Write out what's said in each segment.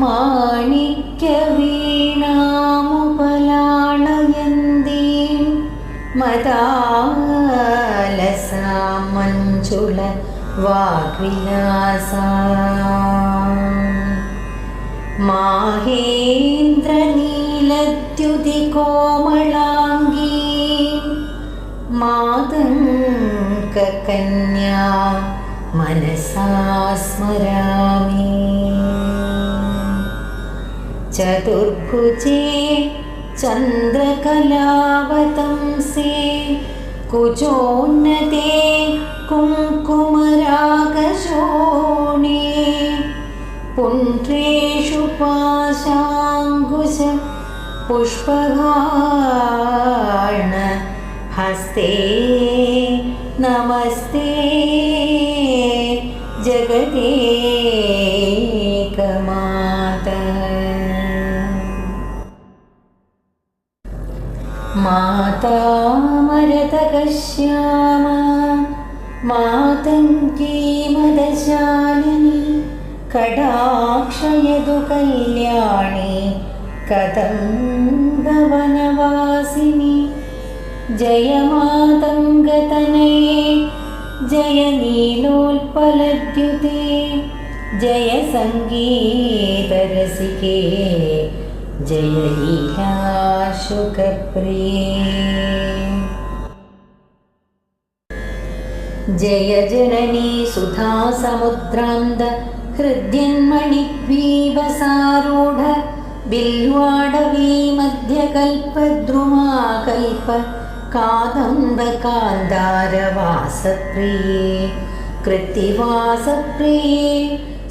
മാണിക്യവീണാമുപലാണയന്തീം മതാലസാമഞ്ജുള വാഗ്വിലാസ. മാഹേന്ദ്രനീലദ്യുതി കോമളാംഗി മാതങ്കകന്യാ മനസാ സ്മരാമി चतुर्भुजे चन्द्रकलावतंसि कुचोन्नते कुङ्कुमाराकशोणि पुण्ड्रेषु पाशाङ्कुश पुष्पगाणहस्ते नमस्ते जगते मरतकश्यामा मातङ्गी मदशालिनी कडाक्षयतु कल्याणी कदम्बवनवासिनि जय मातङ्गतनये जय नीलोत्पलद्युते जय सङ्गीतरसिके जय लीलाशुकप्रिये जय जननी बिल्वाडवी मध्यकल्पद्रुमाकल्प कादम्बकान्दारवासप्रिये कृत्तिवासप्रिये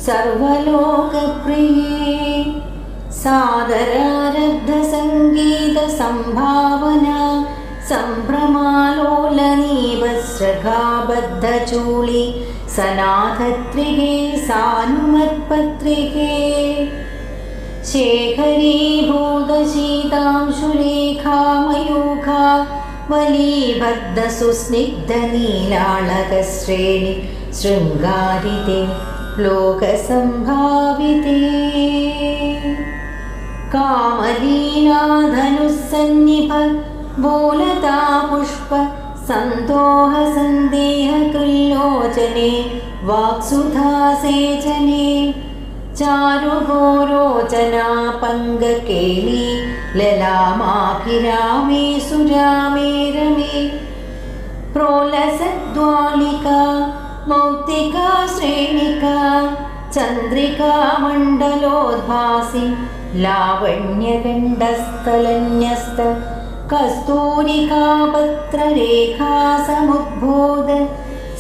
सर्वलोकप्रिये। सादरारब्धसङ्गीतसम्भावना सम्भ्रमालोलनीवस्रगाबद्धचूळि सनाथत्रिगे सानुमत्पत्रिके शेखरीभूतशीतांशुरेखा मयूखा वलीबद्धसुस्निग्धनीलाळकश्रेणि शृङ्गारिते लोकसम्भाविते। बोलता पुष्प पङ्गकेली ललामाभिरामे सुरामे रमे प्रोलसद्वालिका मौक्तिका श्रेणिका चन्द्रिका मण्डलोद्भासि लावण्यगण्डस्थलन्यस्त कस्तूरिकापत्ररेखा समुद्बोध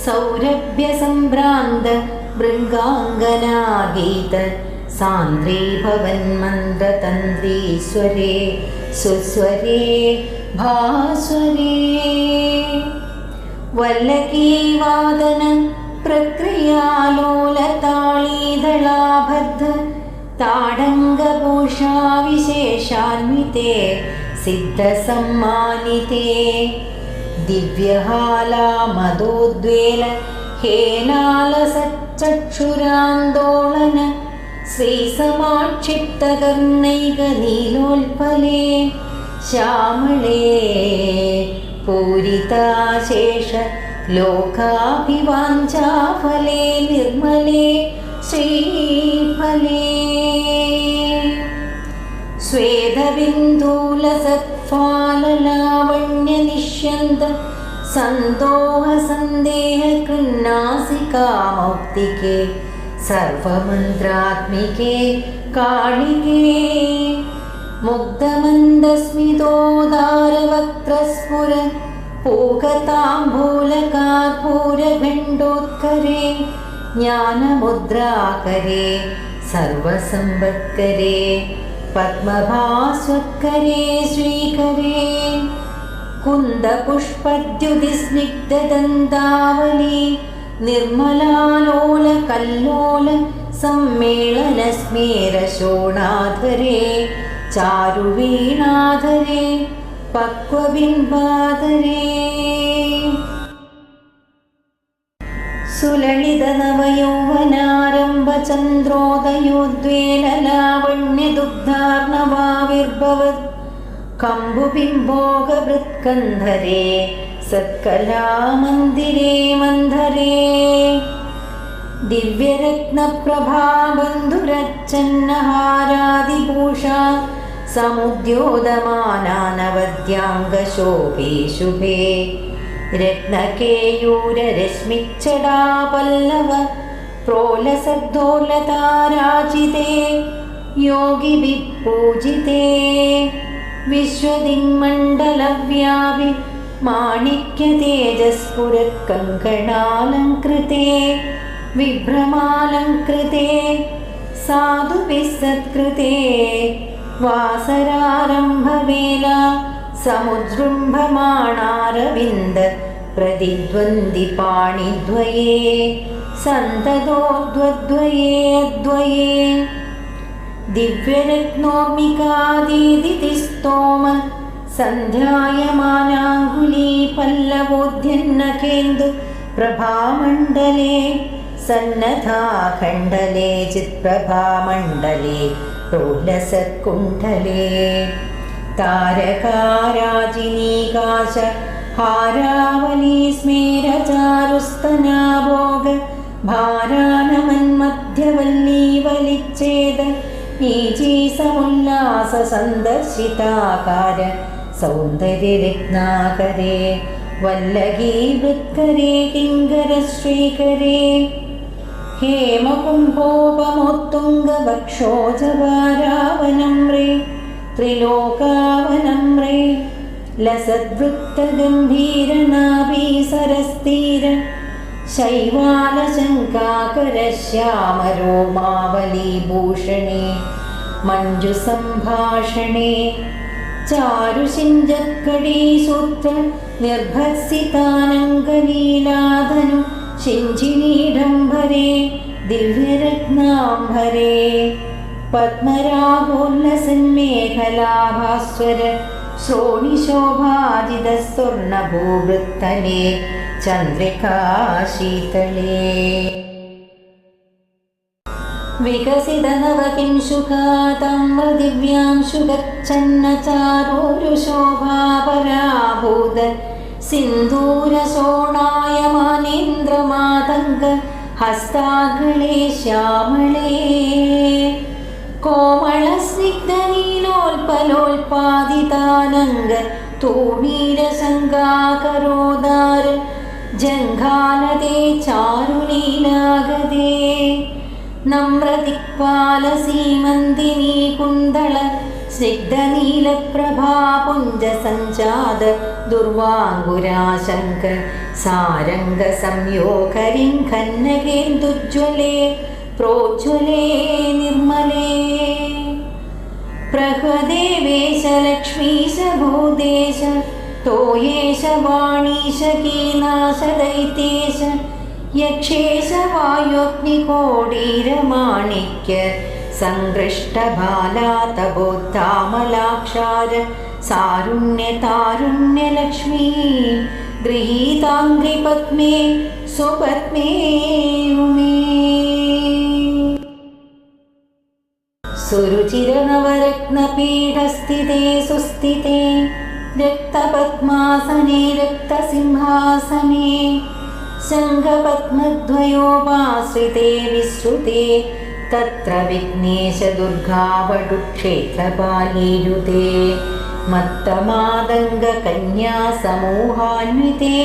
सौरभ्यसम्भ्रान्त भृङ्गाङ्गनागीत सान्द्री भवन्मन्द्रतन्द्रीश्वरे सुस्वरे भास्वरे वल्लकीवादन प्रक्रियालोलताळीदलाबद्ध ताडङ्गभूषा विशेषान्विते सिद्धसम्मानिते। दिव्यहाला मदोद्वेल हेलालसच्चक्षुरान्दोलन श्रीसमाक्षिप्तकर्णैकनीलोल्पले श्यामळे पूरिताशेष लोकाभिवाञ्छाफले निर्मले श्रीफले स्वेदबिन्दूलसत्फाललावण्यनिष्यन्द सन्दोहसन्देहकृन्नासिकामौक्तिके सर्वमन्त्रात्मिके काणिके मुग्धमन्दस्मितोदारवक्त्रस्फुर पूगताम्बूलकार्पूरघण्डोत्करे ज्ञानमुद्राकरे सर्वसम्पत्करे पद्मभास्वत्करे श्रीकरे कुन्दपुष्पद्युतिस्निग्धदन्तावली निर्मलालोलकल्लोल सम्मेलनस्मेरशोणाधरे चारुवीणाधरे पक्वबिम्बाधरे ചന്ദ്രോദയോദ്വേലലാവണ്യദുഗ്ധാർണവാവിർഭവത് കമ്പുബിംബോകഭൃത്കന്ധരേ സത്കലാമന്ദിരേ മന്ധരേ ദിവ്യരത്നപ്രഭാബന്ധുരച്ചന്നഹാരാതിഭൂഷ സമുദ്യോതമാനാനവദ്യാംഗശോഭേ ശുഭേ രത്നകേയൂരരശ്മിച്ചടാപല്ലവ प्रोलसद्दोलताराजिते योगिविपूजिते। विश्वदिङ्मण्डलव्यापि माणिक्यतेजस्फुरत्कङ्कणालङ्कृते विभ्रमालङ्कृते साधुभिः सत्कृते। वासरारम्भवेला समुजृम्भमाणारविन्द प्रतिद्वन्द्विपाणिद्वये सन्ततोद्वद्वये द्वये दिव्यरत्नोर्मिकादीदितिस्तोम सन्ध्यायमानाङ्गुली पल्लवोद्यन्नकेन्दु प्रभामण्डले सन्नधाखण्डले चित्प्रभामण्डले प्रोलसत्कुण्डले तारकाराजिनीकाश हारावली स्मेरचारुस्तनाभोग ഭാരാനമന്മധ്യവല്ലീ വലിച്ചേത്. നീചീസമുല്ലാസ സന്ദർശിതാകാര സൗന്ദര്യരത്നാകരേ. വല്ലഗീവൃത്കരേ കിങ്കരശ്രീകരേ ഹേമകുംഭോപമോത്തുംഗവക്ഷോജവാരാവനമ്രേ ത്രിലോകാവനമ്രേ. ലസദ്വൃത്തഗംഭീരനാഭീ സരസ്തീര. लसद्वृत्तगम्भीरनाभीसरस्तीर शैवालशङ्काकरश्यामरोमावलीभूषणे मञ्जुसम्भाषणे चारुषिञ्जत्कडीसूत्र निर्भत्सितानङ्गलीलाधनु शिञ्जिनीडम्बरे दिव्यरत्नाम्बरे पद्मरागोल्लसन्मेखलाभास्वर श्रोणिशोभाजितस्वर्णभूवृत्तले चन्द्रिकाशीतले विकसितनवकिंशुकाताम्रदिव्यांशु गच्छन्न चारोरुशोभापराभूत सिन्दूरशोणायमानेन्द्रमातङ्ग हस्ताग्ले श्यामळे कोमलस्निग्धनीलोल्पलोल्पादितानङ्ग ജംഘാനതേ ചാരുലീലാഗതേ നമ്രതിക്പാലസീമന്തിനീ കുന്തള സ്നിഗ്ധനീലപ്രഭാപുഞ്ചസഞ്ജാത ദുർവാങ്കുരാശങ്ക സാരംഗസംയോഗരിം ഖന്നകേന്ദുജ്വലേ പ്രോജ്വലേ നിർമ്മലേ. പ്രഹ്വദേ तोयेश वाणीश कीनाश दैतेश यक्षेश सारुण्यतारुण्यलक्ष्मी। गृहीताङ्घ्रिपद्मे सुपद्मे उमे। सुरुचिरनवरत्नपीठस्थिते सुस्थिते रक्तपद्मासने रक्तसिंहासने शङ्खपद्मद्वयोपाश्रिते विश्रुते तत्र विघ्नेशदुर्गावटुक्षेत्रपालीयुते मत्तमादङ्गकन्यासमूहान्विते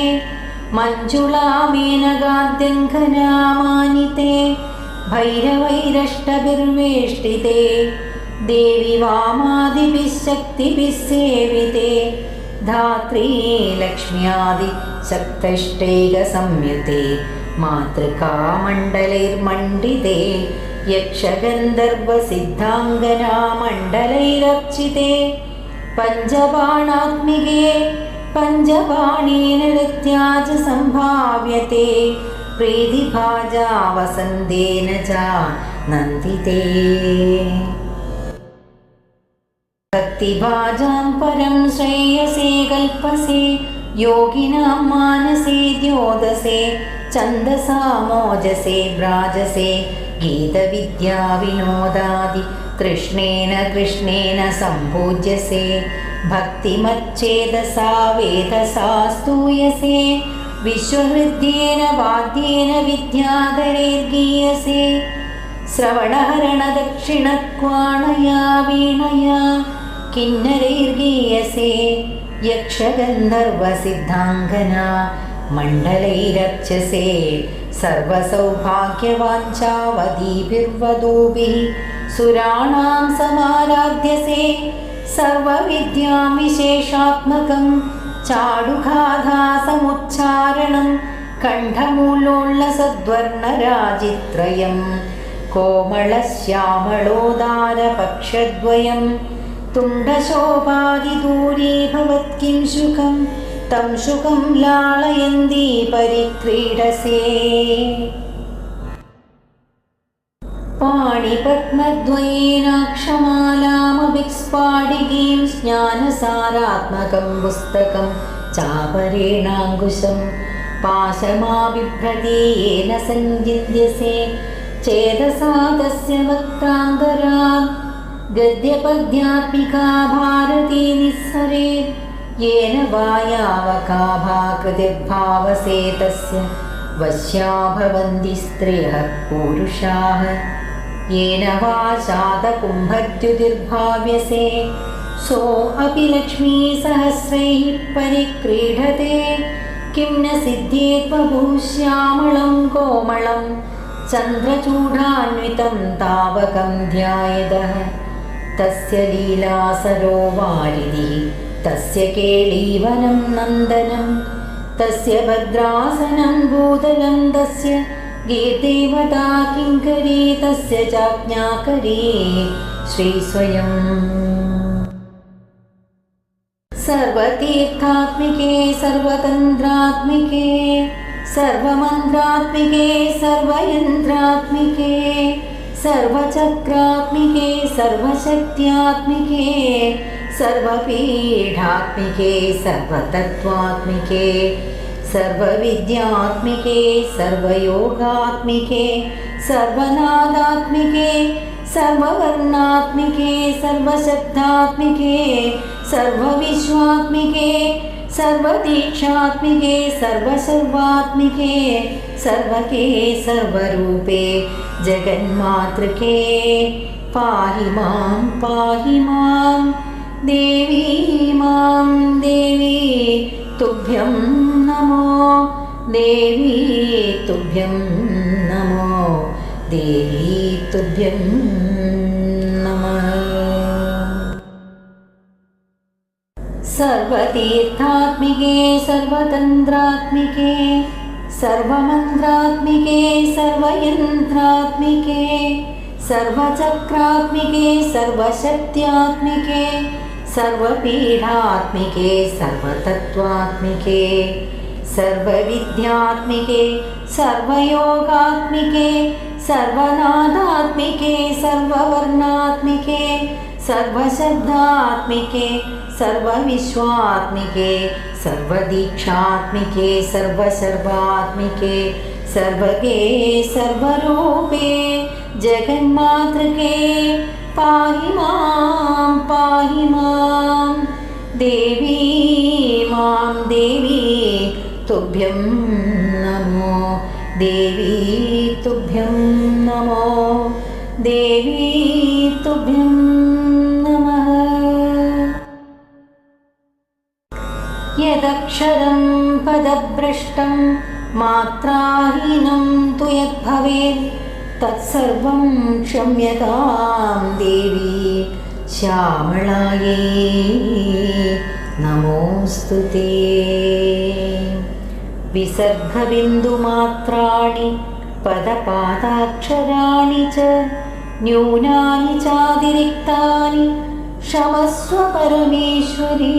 मञ्जुलामेनगाद्यङ्घनामानिते भैरवैरष्टभिर्वेष्टिते देवि वामादिभिः शक्तिभिः सेविते धात्री लक्ष्म्यादिशक्तष्टैकसंयुते मातृकामण्डलैर्मण्डिते यक्षगन्धर्वसिद्धाङ्गनामण्डलैरर्चिते पञ्चबाणात्मिके पञ्चबाणेन नृत्या च सम्भाव्यते प्रीतिभाजा वसन्तेन च नन्दिते भक्तिभाजां परं श्रेयसे कल्पसे योगिनां मानसे द्योदसे छन्दसा मोजसे व्राजसे गीतविद्याविनोदादि कृष्णेन कृष्णेन सम्पूज्यसे भक्तिमच्चेदसा वेदसा स्तूयसे विश्वहृद्येन वाद्येन विद्याधरेर्गीयसे श्रवणहरणदक्षिणक्वाणया वीणया किन्नरैर्गीयसे यक्षगन्धर्वसिद्धाङ्गना मण्डलैरर्चसे सर्वसौभाग्यवाञ्छावधीभिर्वधूभिः सुराणां समाराध्यसे सर्वविद्यां विशेषात्मकं चाडुघाधासमुच्चारणं कण्ठमूलोल्लसद्वर्णराजित्रयम् कोमलश्यामलोदारपक्षद्वयं തുണ്ടശോപാതിദൂരെ ഭവത്കിം ശുഖം തം ശുഖം ലാളയന്തി പരിക്രീഡസേ. പാണിപത്മദ്വയേനാക്ഷമാലാമഭിക്സ്പാടികീം സ്നാനസാരാത്മകം പുസ്തകം ചാപരേണാങ്കുശം പാശമാവിഭ്രതീയേന സഞ്ചിന്യസേ ചേതസാ തസ്യ വക്താന്തരാ गद्यपद्यात्मिका भारती निःसरे येन वा यावकाभाकृतिर्भावसे तस्य वश्या भवन्ति स्त्रियः पुरुषाः। येन वा शातकुम्भद्युतिर्भाव्यसे सोऽपि लक्ष्मीसहस्रैः परिक्रीडते। किं न सिद्ध्येत्वभूश्यामलं कोमलम् चन्द्रचूडान्वितं तावकं ध्यायदः तस्य लीलासरो वारिधिः तस्य केळीवनं नन्दनं तस्य भद्रासनं भूतलं तस्य गीर्देवता किङ्करी तस्य चाज्ञाकरी श्रीस्वयम् सर्वतीर्थात्मिके सर्वतन्त्रात्मिके सर्वमन्त्रात्मिके सर्वयन्त्रात्मिके सर्वचक्रात्मिके सर्वशक्त्यात्मिके सर्वपीठात्मिके सर्वतत्त्वात्मिके सर्वविद्यात्मिके सर्वयोगात्मिके सर्वनादात्मिके सर्ववर्णात्मिके सर्वशब्दात्मिके सर्वविश्वात्मिके सर्वदीक्षात्मिके सर्वसर्वात्मिके सर्वके सर्वरूपे जगन्मातृके। पाहि मां पाहि मां देवी मां देवी तुभ्यं नमो देवी तुभ्यं नमो देवी तुभ्यं सर्वतीर्थात्मिके सर्वतन्त्रात्मिके सर्वमन्त्रात्मिके सर्वयन्त्रात्मिके सर्वचक्रात्मिके सर्वशक्त्यात्मिके सर्वपीठात्मिके सर्वतत्त्वात्मिके सर्वविद्यात्मिके सर्वयोगात्मिके सर्वनादात्मिके सर्ववर्णात्मिके सर्वशब्दात्मिके सर्वविश्वात्मिके, सर्वदीक्षात्मिके, सर्वसर्वात्मिके, सर्वगे, सर्वरूपे, जगन्मातृके, पाहि माँ पाहि माँ, देवी माँ, देवी तुभ्यं नमो, देवी तुभ्यं नमो, देवी मात्राहीनं तु यद्भवेत् तत्सर्वं क्षम्यतां देवी श्यामलायै नमोऽस्तु ते विसर्गबिन्दुमात्राणि पदपादाक्षराणि च न्यूनानि चातिरिक्तानि क्षमस्व परमेश्वरी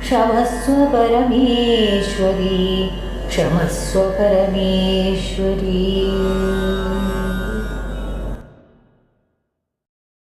क्षमस्व परमेश्वरी क्षमस्व परमेश्वरी।